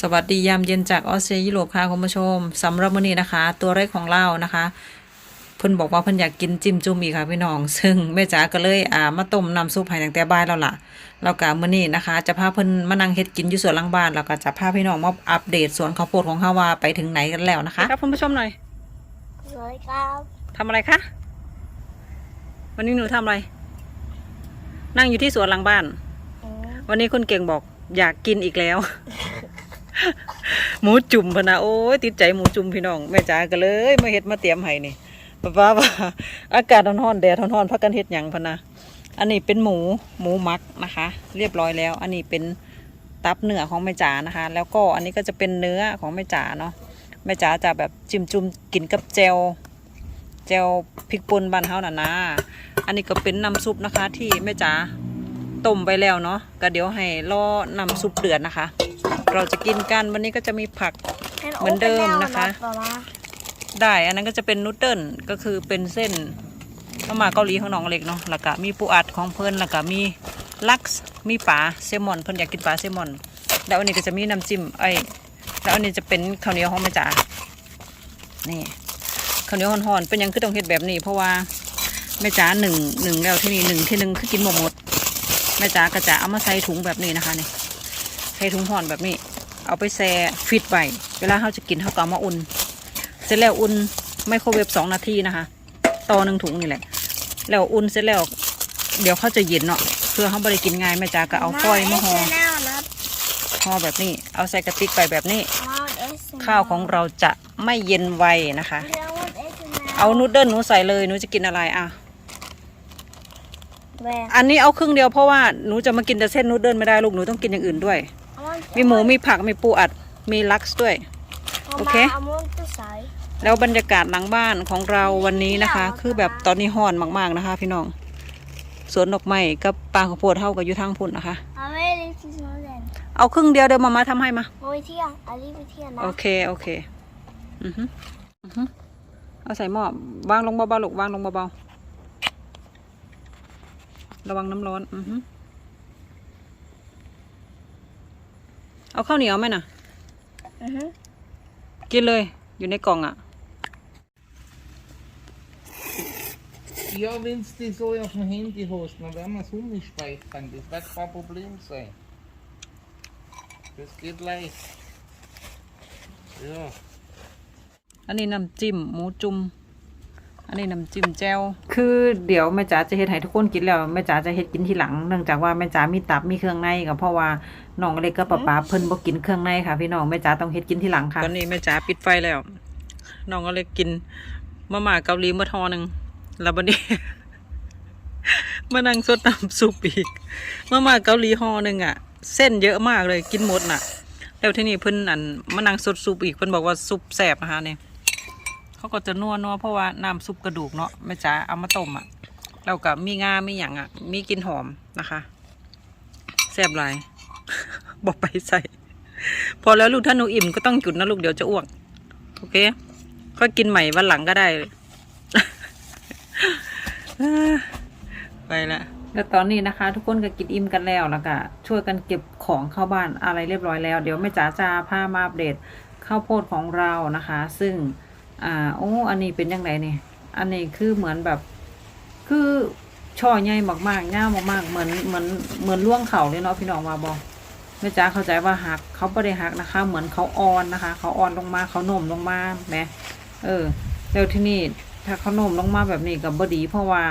สวัสดียามเย็นจากออสเตรเลียยุโรปค่ะคุณผู้ชมสำหรับมื้อนี้นะคะ ตัวแรกของเรานะคะ เพิ่นบอกว่าเพิ่นอยากกินจิ้มจุ่มอีกค่ะพี่น้อง ซึ่งแม่จ๋าก็เลยอ่ามาต้มน้ำซุปให้ตั้งแต่บ่ายแล้วล่ะแล้วก็มื้อนี้นะคะ จะพาเพิ่นมานั่งเฮ็ดกินอยู่สวนหลังบ้านแล้วก็จะพาพี่น้องมาอัปเดตสวนข้าวโพดของเฮาว่าไปถึงไหนกันแล้วนะคะครับคุณผู้ชมหน่อยสวยครับทำอะไรคะวันนี้หนูทำอะไร นั่งอยู่ที่สวนหลังบ้านอืมวันนี้คุณเก่งบอกอยากกินอีกแล้ว หมูจุ่มพนะโอ้ยติดใจหมูจุ่มพี่น้องแม่จ๋าก็เลยมาเฮ็ดมาเตรียมให้นี่ป้าป้าว่าอากาศร้อนๆแดดร้อนๆพักกันเฮ็ดหยังพนะอันนี้เป็นหมูหมูมักนะคะ เรียบร้อยแล้ว อันนี้เป็นตับเนื้อของแม่จ๋านะคะ แล้วก็อันนี้ก็จะเป็นเนื้อของแม่จ๋าเนาะแม่จ๋าจะแบบจิ้มจุ่มกินกับแจวแจวพริกป่นบ้านเฮาน่ะนะอันนี้ก็เป็นน้ำซุปนะคะ ที่แม่จ๋าต้มไปแล้วเนาะก็เดี๋ยวให้รอน้ำซุปเดือดนะคะ เราจะกินกันวันนี้ก็จะมีผักเหมือนเดิมนะคะป๊าป๊าได้อันนั้นก็จะเป็นนูดเดิลก็คือเป็นเส้นมามาเกาหลีของน้องเล็กเนาะแล้วก็มีปูอัดของเพิ่นแล้วก็มีลักซ์มีปลาแซลมอนเพิ่นอยากกินปลาแซลมอน แล้วอันนี้ก็จะมีน้ำจิ้มไอ้ยแล้วอันนี้จะเป็นข้าวเหนียวของแม่จ๋านี่ข้าวเหนียวห่อนๆเป็นหยังคือต้องเฮ็ดแบบนี้เพราะว่าแม่จ๋าหนึ่งหนึ่งแล้วที่นี่หนึ่งที่หนึ่งคือกินหมดหมดแม่จ๋าก็จะเอามาใส่ถุงแบบนี้นะคะนี่ ใส่ถุงห่อนแบบนี้ เอาไปแช่ฟิตไว้เวลาเขาจะกินเขาก็เอามาอุ่น เสร็จแล้วอุ่นไมโครเวฟสองนาทีนะคะ ต่อหนึ่งถุงนี่แหละ แล้วอุ่นเสร็จแล้ว เดี๋ยวเขาจะเย็นเนาะเพื่อเขาบริกินง่ายแม่จ๋าก็เอาฟอยล์มาห่อเแนวนะห่อแบบนี้ เอาใส่กระติกไปแบบนี้เอาเอสข้าวของเราจะไม่เย็นไวนะคะเรียกว่าเอสแนวเอานูดเดิลหนูใส่เลยหนูจะกินอะไรอะแหวนอันนี้เอาครึ่งเดียวเพราะว่าหนูจะมากินแต่เส้นนูดเดิลไม่ได้ลูกหนูต้องกินอย่างอื่นด้วย มีหมูมีผักมีปูอัดมีลักซ์ด้วย โอเคเอามุ้งจะใส่แล้วบรรยากาศหลังบ้านของเราวันนี้นะคะ คือแบบตอนนี้ห้อนมาก ๆนะคะ พี่น้องสวนดอกไม้กับปางข้าวโพดเท่ากับอยู่ทางพุ่นนะคะเอาไว้ลิซิสโนเดนเอาครึ่งเดียวเดี๋ยวมามาทำให้มาโอ้ยเที่ยงอันนี้ไปเที่ยงนะโอเคโอเคอือฮึอือฮึเอาใส่หม้อวางลงเบาๆลูกวางลงเบาๆระวังน้ำร้อน อือฮึ เอาข้าวเหนียวไหมน่ะอือฮึกินเลย อยู่ในกล่องอะ Ja, wenn du die so auf dem Handy hast, dann werden wir es umspeichern. Das wird kein Problem sein. Das geht leicht. Ja. อันนี้น้ำจิ้มหมูจุ่ม อันนี้น้ำจิ้มแจ่วคือเดี๋ยวแม่จ๋าจะเฮ็ดให้ทุกคนกินแล้วแม่จ๋าจะเฮ็ดกินทีหลังเนื่องจากว่าแม่จ๋ามีตับมีเครื่องในก็เพราะว่าน้องเล็กกับป๊าป๊าเพิ่นบ่กินเครื่องในค่ะ พี่น้องแม่จ๋าต้องเฮ็ดกินทีหลังค่ะตอนนี้แม่จ๋าปิดไฟแล้วน้องก็เลยกินมาม่าเกาหลีมาทอหนึงแล้วบัดนี้มานั่งสดน้ำซุปอีกมาม่าเกาหลีห่อหนึงอะ เส้นเยอะมากเลยกินหมดน่ะ แล้วที่นี่เพิ่นอันมานั่งสดซุปอีกเพิ่นบอกว่าซุปแซ่บนะคะเนี่ย เขาก็จะนัวนัวเพราะว่าน้ำซุปกระดูกเนาะแม่จ๋าเอามาต้มอะแล้วก็มีงามีอย่างอะ มีกลินหอมนะคะแซ่บหลายบอกไปใส่ พอแล้วลูกถ้าหนูอิ่มก็ต้องหยุดนะลูกเดี๋ยวจะอ้วกโอเคก็กินใหม่วันหลังก็ได้ไปละแล้วตอนนี้นะคะ ทุกคนก็กินอิ่มกันแล้วแล้วก็ช่วยกันเก็บของเข้าบ้านอะไรเรียบร้อยแล้ว เดี๋ยวแม่จ๋าจะพามาอัปเดตข้าวโพดของเรานะคะ ซึ่ง อ่าโอ้อันนี้เป็นยังไงเนี่ยอันนี้คือเหมือนแบบ คือช่อใหญ่มากๆง่ามากๆ เหมือนเหมือนเหมือนล่วงเข่าเลยเนาะพี่น้องมาบอกแม่จ๋าเข้าใจว่าหักเขาไม่ได้หักนะคะ เหมือนเขาอ่อนนะคะ เขาอ่อนลงมาเขาโน่มลงมาแหมเออแล้วที่นี่ถ้าเขาโน่มลงมาแบบนี้กับบดี เพราะว่า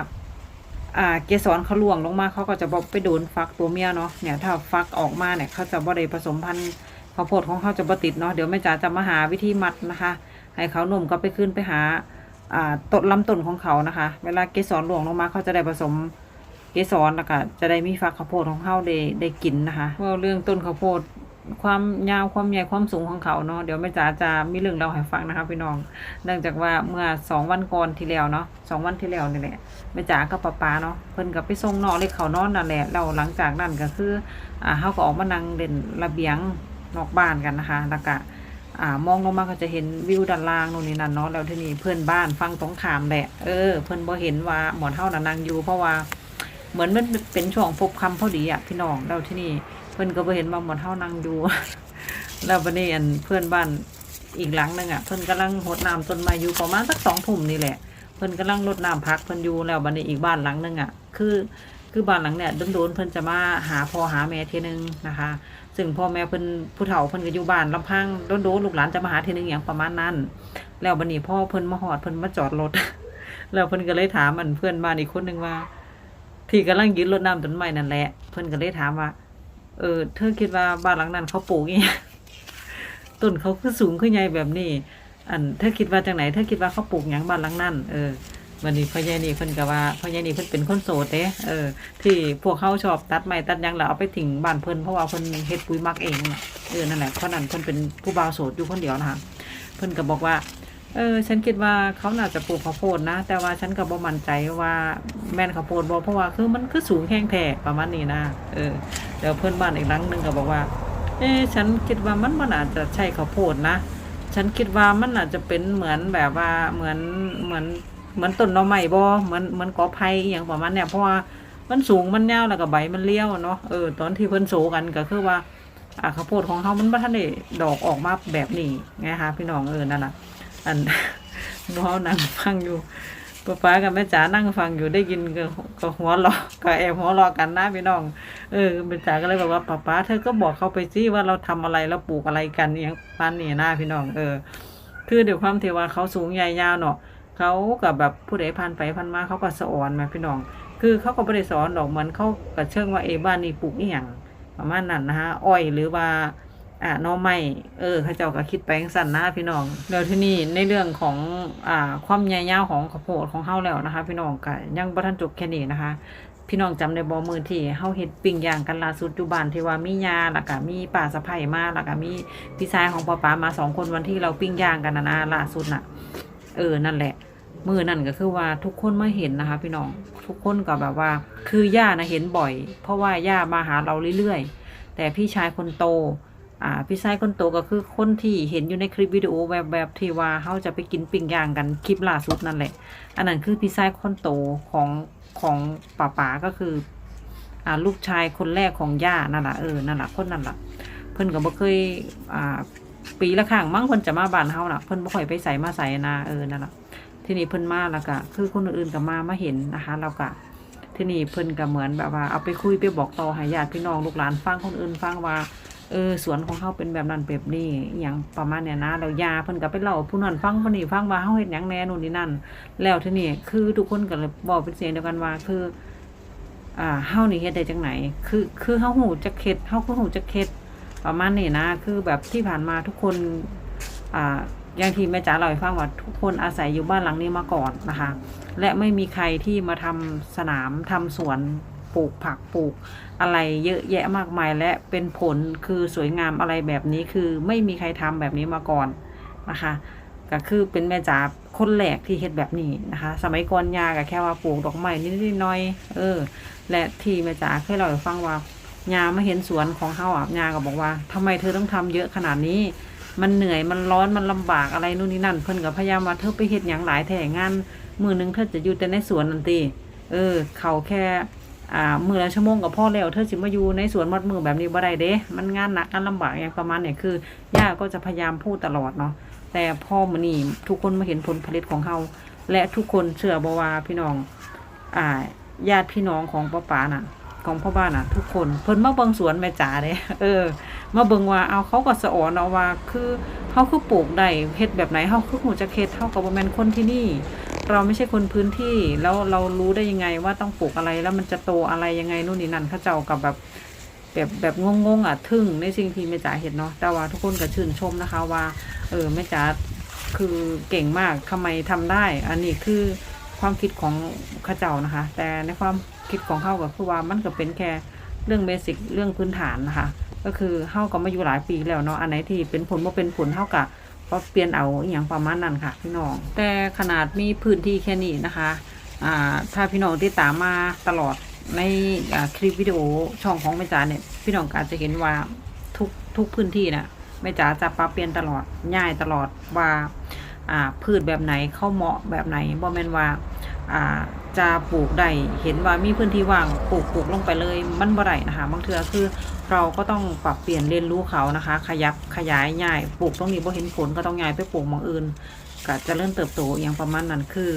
อ่า เกสรเขาล่วงลงมาเขาก็จะบอกไปโดนฟักตัวเมียเนาะเนี่ยถ้าฟักออกมาเนี่ยเขาจะบ่ได้ผสมพันธุ์ข้าวโพดของเขาจะบ่ติดเนาะเดี๋ยวแม่จ๋าจะมาหาวิธีมัดนะคะ ให้เขาหนุ่มก็ไปขึ้นไปหาอ่าต้นลำต้นของเขานะคะ เวลาเกสรหลวงลงมาเขาจะได้ผสมเกสรแล้วก็จะได้มีฝักข้าวโพดของเขาได้ได้กินนะคะว่าเรื่องต้นข้าวโพดความยาวความใหญ่ความสูงของเขาเนาะเดี๋ยวแม่จ๋าจะมีเรื่องเล่าให้ฟังนะคะพี่น้อง เนื่องจากว่าเมื่อสองวันก่อนที่แล้วเนาะสองวันที่แล้วนี่แหละแม่จ๋ากับป้าป๊าเนาะเพิ่นกับไปส่งนอเล็กเขานอนนั่นแหละแล้วหลังจากนั้นก็คืออ่าเขาก็ออกมานั่งเล่นระเบียงนอกบ้านกันนะคะแล้วก็ อ่ามองลงมาก็จะเห็นวิวด้านล่างนู่นนี่นั่นเนาะแล้วที่นี่เพื่อนบ้านฟังตรงขามแหละเออเพื่อนบ่เห็นว่าหมอนเท่านั้นางอยู่เพราะว่าเหมือนมันเป็นช่วงพบคำพอดีอะพี่น้องแล้วที่นี่เพื่อนก็บ่เห็นว่าหมอนเท่านางอยู่แล้ววันนี้อันเพื่อนบ้านอีกหลังหนึงอะเพิ่อนกำลังรดน้ำต้นไม้อยู่ประมาณสักสองทุ่มนี่แหละเพิ่อนกำลังรดน้ำพักเพิ่อนอยู่แล้วบัดนี้อีกบ้านหลังหนึงอะคือคือบ้านหลังเนี่ยโดนๆเพิ่อนจะมาหาพอหาแม่ทีนึงนะคะ ซึ่งพ่อแม่เพิ่นผู้เฒ่าเพิ่นก็อยู่บ้านลำพังโดนๆลูกหลานจะมาหาทีนึงอย่างประมาณนั้น แล้วบัดนี้พ่อเพิ่นมาฮอดเพิ่นมาจอดรถ แล้วเพิ่นก็เลยถามอันเพื่อนบ้านอีกคนหนึงว่า ที่กำลังยืนรดน้ำต้นไม้นั่นแหละ เพิ่นก็เลยถามว่า เออ เธอคิดว่าบ้านหลังนั้นเขาปลูกอีหยังต้นเขาคือสูงคือใหญ่แบบนี้ อันเธอคิดว่าจังไหนเธอคิดว่าเขาปลูกหยังบ้านหลังนั้นเออ วันนี้พ่อใหญ่นี่เพิ่นก็ว่าพ่อใหญ่นี่เพิ่นเป็นคนโสดเด้เออ ที่พวกเขาชอบตัดไม้ตัดหยังแล้วเอาไปทิ้งบ้านเพิ่นเพราะว่าเพิ่นเฮ็ดปุ๋ยมักเองน่ะเออนั่นแหละเพราะนั้นเพิ่นเป็นผู้บ่าวโสดอยู่คนเดียวนะคะเพิ่นก็บอกว่าเออฉันคิดว่าเขาน่าจะปลูกข้าวโพดนะ แต่ว่าฉันก็บ่มั่นใจว่าแม่นข้าวโพดบ่เพราะว่าคือมันคือสูงแข้งแท้ประมาณนี้นะเออเดี๋ยวเพื่อนบ้านอีกหลังหนึงก็บอกว่า เอ๊ะฉันคิดว่ามันมันอาจจะใช่ข้าวโพดนะ ฉันคิดว่ามันอาจจะเป็นเหมือนแบบว่าเหมือนเหมือน เหมือนต้นหน่อไม้บ่เหมือนเหมือนกอไผ่อย่างประมาณเนี้ยเพราะว่ามันสูงมันยาวแล้วก็ใบมันเลี้ยวเนาะเออตอนที่เพิ่นโซกันก็คือว่าอ่าข้าวโพดของเขามันบ่ทันได้ดอกออกมาแบบนี้ไงคะพี่น้องเออนั่นน่ะอันหมูเฮานั่งฟังอยู่ป้าป๊ากับแม่จ๋านั่งฟังอยู่ได้ยินก็ก็หัวเราะก็แอบหัวเราะกันนะพี่น้อง เออแม่จ๋าก็เลยบอกว่าป้าป๊าเธอก็บอกเขาไปสิว่าเราทำอะไรเราปลูกอะไรกันอย่างปานนี้นะพี่น้องเออ คือเดี๋ยวความที่ว่าเขาสูงใหญ่ยาวเนาะ เขากับแบบผู้ใดผ่านไปผ่านมาเขาก็สอนมาพี่น้อง คือเขาก็ไม่ได้สอนดอกเหมือนเขากระเชิงว่าเอบ้านนี้ปลูกอีหยังประมาณนั้นนะฮะอ้อยหรือว่าอ่าหนอไม้เออเขาเจ้าก็คิดไปจั่งสั่นนะพี่น้องแล้วที่นี่ในเรื่องของอ่าความใหญ่ยาวของข้าวโพดของเฮาแล้วนะคะ พี่น้องก็ยังบ่ทันจบแค่นี้นะคะ พี่น้องจำได้บ่มือที่เฮาเฮ็ดปิ้งย่างกันล่าสุดอยู่บ้านที่ว่ามียาแล้วก็มีป้าสะใภ้มาแล้วก็มีพี่ชายของป้าป๋ามาสองคนวันที่เราปิ้งย่างกันนะนะล่าสุดน่ะ เออนั่นแหละมือนั่นก็คือว่าทุกคนมาเห็นนะคะ พี่น้องทุกคนก็แบบว่า คือย่านะเห็นบ่อย เพราะว่าย่ามาหาเราเรื่อยๆ แต่พี่ชายคนโตอ่าพี่ชายคนโตก็คือคนที่เห็นอยู่ในคลิปวิดีโอแบบแบบที่ว่าเขาจะไปกินปิ้งย่างกันคลิปล่าสุดนั่นแหละ อันนั้นคือพี่ชายคนโตของของป๋าป๋าก็คืออ่าลูกชายคนแรกของย่านั่นแหละเออนั่นแหละคนนั่นแหละเพิ่อนก็บ่เคยอ่า ปีละครั้งมั้งเพิ่นจะมาบ้านเฮาน่ะเพิ่นบ่ค่อยไปใส่มาใส่นาเออนั่นล่ะทีนี้เพิ่นมาแล้วก็คือคนอื่นๆก็มามาเห็นนะคะแล้วก็ทีนี้เพิ่นก็เหมือนแบบว่าเอาไปคุยไปบอกต่อให้ญาติพี่น้องลูกหลานฟังคนอื่นฟังว่าเออสวนของเขาเป็นแบบนั้นแบบนี้อย่างประมาณเนี้ยนะแล้วยาเพิ่นก็ไปเล่าผู้นั้นฟังผู้นี้ฟังว่าเฮาเฮ็ดหยังแน่นู่นนี่นั่น แล้วทีนี้คือทุกคนก็เลยบอกเป็นเสียงเดียวกันว่าคือ อ่าเฮานี่เฮ็ดได้จังไหน คือคือเฮาหูจักเข็ดเฮาคือหูจักเข็ด ประมาณนี้นะคือแบบที่ผ่านมาทุกคนอ่าอย่างที่แม่จ๋าเล่าให้ฟังว่าทุกคนอาศัยอยู่บ้านหลังนี้มาก่อนนะคะ และไม่มีใครที่มาทำสนามทำสวนปลูกผักปลูกอะไรเยอะแยะมากมายและเป็นผลคือสวยงามอะไรแบบนี้คือไม่มีใครทำแบบนี้มาก่อนนะคะก็คือเป็นแม่จ๋าคนแรกที่เฮ็ดแบบนี้นะคะ สมัยก่อนยาก็แค่ว่าปลูกดอกไม้นิดๆน่อยๆเออ และที่แม่จ๋าเคยเล่าให้ฟังว่า ยามาเห็นสวนของเฮาอะยาก็บอกว่าทำไมเธอต้องทำเยอะขนาดนี้ มันเหนื่อยมันร้อนมันลำบากอะไรนู่นนี่นั่น เพิ่นก็พยายามว่าเธอไปเฮ็ดหยังหลายแท่งานมือหนึงเธอจะอยู่แต่ในสวนนั่นติเออ เขาแค่อ่ามือละชั่วโมงก็พอแล้วเธอสิมาอยู่ในสวนมัดมือแบบนี้บ่ได้เด้ มันงานหนักงานลำบากอย่างประมาณเนี่ยคือย่าก็จะพยายามพูดตลอดเนาะแต่พ่อมื้อนี้ทุกคนมาเห็นผลผลิตของเฮาและทุกคนเชื่อบว่าพี่น้อง อ่าญาติพี่น้องของป้าป๋าน่ะ ของพ่อบ้านน่ะ ทุกคนเพิ่นมาเบิงสวนแม่จ๋าเด้เออ มาเบิงว่าเอาเขาก็สะออนเอาว่าคือเฮาคือปลูกได้เฮ็ดแบบไหนเฮาคือฮู้จักเฮ็ดเฮาก็บ่แม่นคนที่นี่ เราไม่ใช่คนพื้นที่แล้วเรารู้ได้ยังไงว่าต้องปลูกอะไรแล้วมันจะโตอะไรยังไงนู่นนี่นั่นเขาเจ้ากับแบบแบบแบบงงๆอะทึ่งในสิ่งที่แม่จ๋าเห็นเนาะแต่ว่าทุกคนก็ชื่นชมนะคะว่า เออแม่จ๋าคือเก่งมากทำไมทำได้ อันนี้คือ ความคิดของข้าเจ้านะคะ แต่ในความคิดของเขาก็คือว่ามันก็เป็นแค่เรื่องเบสิกเรื่องพื้นฐานนะคะ ก็คือเฮาก็มาอยู่หลายปีแล้วเนาะอันไหนที่เป็นผลบ่าเป็นผลเท่ากับก็เปลี่ยนเอาอย่างประมาณนั้นค่ะพี่น้อง แต่ขนาดมีพื้นที่แค่นี้นะคะอ่าถ้าพี่น้องที่ตามมาตลอดในคลิปวิดีโอช่องของแม่จ๋าเนี่ยพี่น้องอาจจะเห็นว่าทุกทุกพื้นที่นะแม่จ๋าจะปรับเปลี่ยนตลอดย่ายตลอดว่าอ่าพืชแบบไหนเข้าเหมาะแบบไหนบ่แม่นว่า อ่าจะปลูกได้เห็นว่ามีพื้นที่ว่างปลูกปลูกลงไปเลยมันบ่ได้นะคะบางเทือคือเราก็ต้องปรับเปลี่ยนเรียนรู้เขานะคะ ขยับขยายย้ายปลูกตรงนี้บ่เห็นผลก็ต้องย้ายไปปลูกมองอื่นก็จะเริ่มเติบโตอย่างประมาณนั้นคือ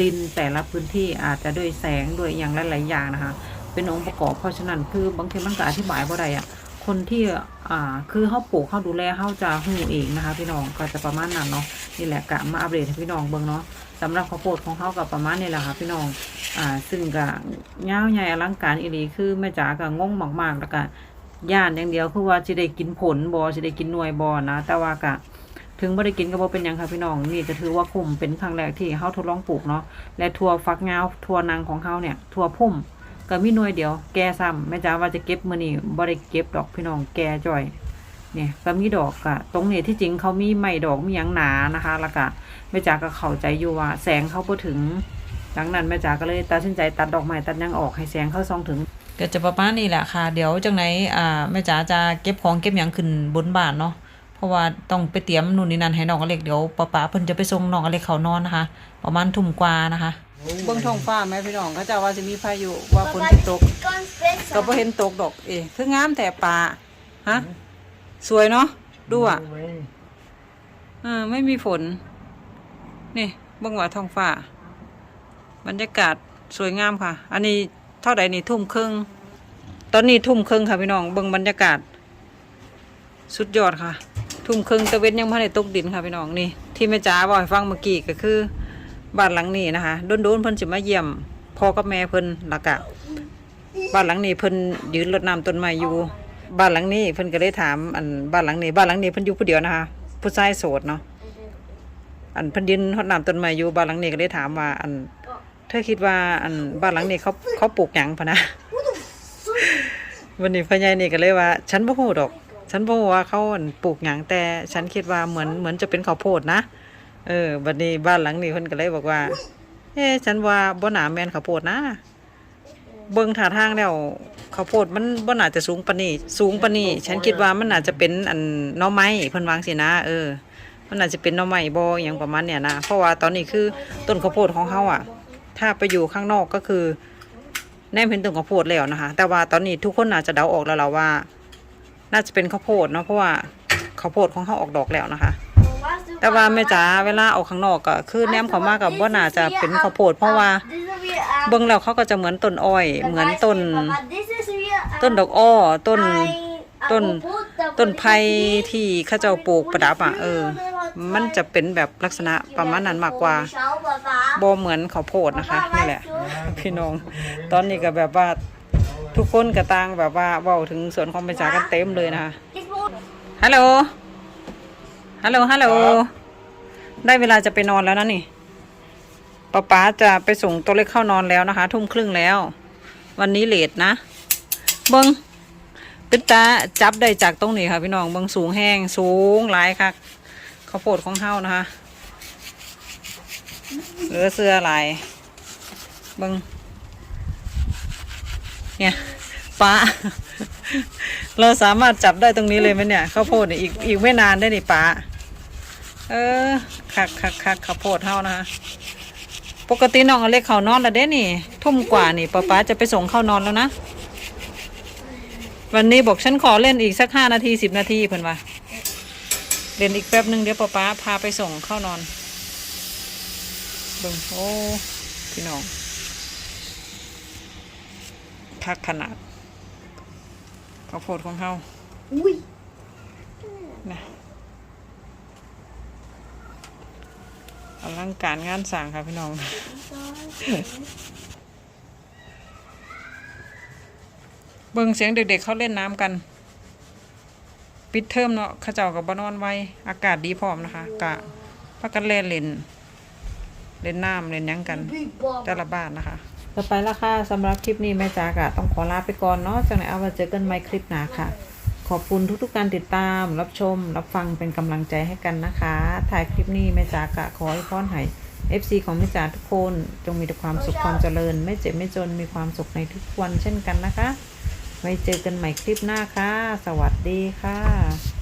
ดินแต่ละพื้นที่อาจจะด้วยแสงด้วยอย่างหลายๆอย่างนะคะ เป็นองค์ประกอบเพราะฉะนั้นคือบางทีมันก็อธิบายบ่ได้อะคนที่อ่าคือเขาปลูกเขาดูแลเขาจะหูเองนะคะ พี่น้องก็จะประมาณนั้นเนาะนี่แหละกะมาอัปเดตให้พี่น้องเบิ่งเนาะ สำหรับข้าวโพดของเขากับประมาณนี้แหละค่ะพี่น้อง อ่า ซึ่งก็ยาวใหญ่อลังการอีหลีคือแม่จ๋าก็งงมากๆแล้วก็ย่านอย่างเดียวคือว่าจะได้กินผลบ่จะได้กินหน่วยบ่นะ แต่ว่าก็ถึงไม่ได้กินก็บ่เป็นยังค่ะพี่น้องนี่จะถือว่าคุ้มเป็นครั้งแรกที่เฮาทดลองปลูกเนาะและถั่วฟักยาวถั่วนางของเฮาเนี่ยถั่วพุ่มก็มีหน่วยเดียว แก่ซ้ำแม่จ๋าว่าจะเก็บมือนี้บ่ได้เก็บดอกพี่น้องแก่จ่อย เนี่ยก็มีดอกก็ตรงนี้ที่จริงเขามีไม้ดอกมีหยังหนานะคะ แล้วก็แม่จ๋าก็เข้าใจอยู่ว่าแสงเขาบ่ถึงดังนั้นแม่จ๋าก็เลยตัดสินใจตัดดอกไม้ตัดหยังออกให้แสงเข้าส่องถึงก็จะประมาณนี้แหละค่ะ เดี๋ยวจังไหนอ่าแม่จ๋าจะเก็บของเก็บหยังขึ้นบนบ้านเนาะเพราะว่าต้องไปเตรียมนู่นนี่นั่นให้น้องอเล็กเดี๋ยวป้าป๋าเพิ่นจะไปส่งน้องอเล็กเขานอนนะคะ ประมาณทุ่มกว่านะคะเบิ่งท้องฟ้าไหมพี่น้องเขาจะว่าสิมีพายุว่าฝนสิตก Ganz besser. ก็บ่เห็นตกดอกเอ้คืองามแต่ป่าฮะ สวยเนาะดูอะ No rain. อ่าไม่มีฝน นี่เบิ่งว่าท้องฟ้า บรรยากาศสวยงามค่ะ อันนี้เท่าใดนี่ทุ่มครึ่ง ตอนนี้ทุ่มครึ่งค่ะพี่น้องเบิ่งบรรยากาศ สุดยอดค่ะ ทุ่มครึ่งตะเวนยังไม่ได้ตกดินค่ะพี่น้องนี่ ที่แม่จ๋าบอกให้ฟังเมื่อกี้ก็คือบ้านหลังนี้นะคะโดนๆเพิ่นสิมาเยี่ยมพ่อกับแม่เพิ่นแล้วก็บ้านหลังนี้เพิ่นยืนรดน้ำต้นไม้อยู่ บ้านหลังนี้เพิ่นก็เลยถามอันบ้านหลังนี้บ้านหลังนี้เพิ่นอยู่ผู้เดียวนะคะผู้ชายโสดเนาะอันเพิ่นยืนรดน้ำต้นไม้อยู่บ้านหลังนี้ก็เลยถามว่า อัน เธอคิดว่าอันบ้านหลังนี้เขาเขาปลูกหยังพะนะวันนี้พ่อใหญ่นี่ก็เลยว่า ฉันบ่ฮู้ดอก ฉันบ่ฮู้ว่าเขาอันปลูกหยังแต่ ฉันคิดว่าเหมือนเหมือนจะเป็นข้าวโพดนะเออบัดนี้บ้านหลังนี้เพิ่นก็เลยบอกว่าเอ๊ฉันว่าบ่น่าแม่นข้าวโพดนะ เบิ่งท่าทางแล้วข้าวโพดมันบ่น่าจะสูงปานนี้ สูงปานนี้ ฉันคิดว่ามันน่าจะเป็นอันหน่อไม้เพิ่นวาจังสินะ เออ มันน่าจะเป็นหน่อไม้บ่อหยังประมาณเนี้ยนะเพราะว่าตอนนี้คือต้นข้าวโพดของเฮาอะ ถ้าไปอยู่ข้างนอกก็คือแนมเห็นต้นข้าวโพดแล้วนะคะ แต่ว่าตอนนี้ทุกคนน่าจะเดาออกแล้วล่ะว่า น่าจะเป็นข้าวโพดเนาะเพราะว่าข้าวโพดของเขาออกดอกแล้วนะคะ Weißt du, แต่ว่าแม่จ๋าเวลาเอาข้างนอกก็คือแนมเขามากับว่าน่าจะเป็นข้าวโพด เพราะว่า เบิ่งแล้วเขาก็จะเหมือนต้นอ้อย เหมือนต้น Papa, das ist wie, ähm, ต้นดอกอ้อต้น ein ต้น Apropos, ต้นไผ่ที่เขาเจ้าปลูกประดับอะเออ มันจะเป็นแบบลักษณะประมาณนั้นมากกว่า Schau, Papa. บ่เหมือนข้าวโพดนะคะนี่แหละ พี่น้อง ตอนนี้ก็แบบว่าทุกคนก็ต่างแบบว่าเว้าถึงส่วนของแม่จ๋ากันเต็มเลยนะคะ Ich muss ฮัลโหลฮัลโหลฮัลโหลได้เวลาจะไปนอนแล้วนะนี่ ป๊าป๊าจะไปส่งตัวเล็กเข้านอนแล้วนะคะ ทุ่มครึ่งแล้ว วันนี้เลทนะ เบิงตึ๊ดตาจับได้จากตรงนี้ค่ะพี่น้องเบิงสูงแห้งสูงหลายค่ะข้าวโพดของเฮานะคะเหลือเสื้อหลายเบิงเนี่ยป้าเราสามารถจับได้ตรงนี้เลยไหมเนี่ยข้าวโพดเนี่ยอีกอีกไม่นานได้นี่ป้าเออคักคักคักข้าวโพดเท่านะคะ ปกติน้องอเล็กเขานอนแล้วเด้นี่ ทุ่มกว่านี่ป้าป้าจะไปส่งเข้านอนแล้วนะ วันนี้บอกฉันขอเล่นอีกสักห้านาทีสิบนาทีเพิ่นว่าเล่นอีกแป๊บหนึ่งเดี๋ยวป้าป้าพาไปส่งเข้านอนเบิ่งโอ้พี่น้องคักขนาดข้าวโพดของเขา Ui. นะ อลังการงานสร้างค่ะพี่น้อง เบิ่งเสียงเด็กๆเขาเล่นน้ำกัน ปิดเทอมเนาะเขาเจ้ากับบานอนไว้ อากาศดีพร้อมนะคะ กะพักกันเล่นเล่น เล่นน้ำเล่นยังกันแต่ละบ้านนะคะต่อไปละค่ะสำหรับคลิปนี้แม่จากะต้องขอลาไปก่อนเนาะจากนั้นเอามาเจอกันใหม่คลิปหน้าค่ะ ขอบคุณทุกๆการติดตาม รับชม รับฟังเป็นกำลังใจให้กันนะคะ ถ่ายคลิปนี้แม่จากะขอให้พรให้ FC ของแม่จ๋าทุกคน จงมีแต่ความสุขความเจริญ ไม่เจ็บไม่จนมีความสุขในทุกวันเช่นกันนะคะ ไว้เจอกันใหม่คลิปหน้าค่ะ สวัสดีค่ะ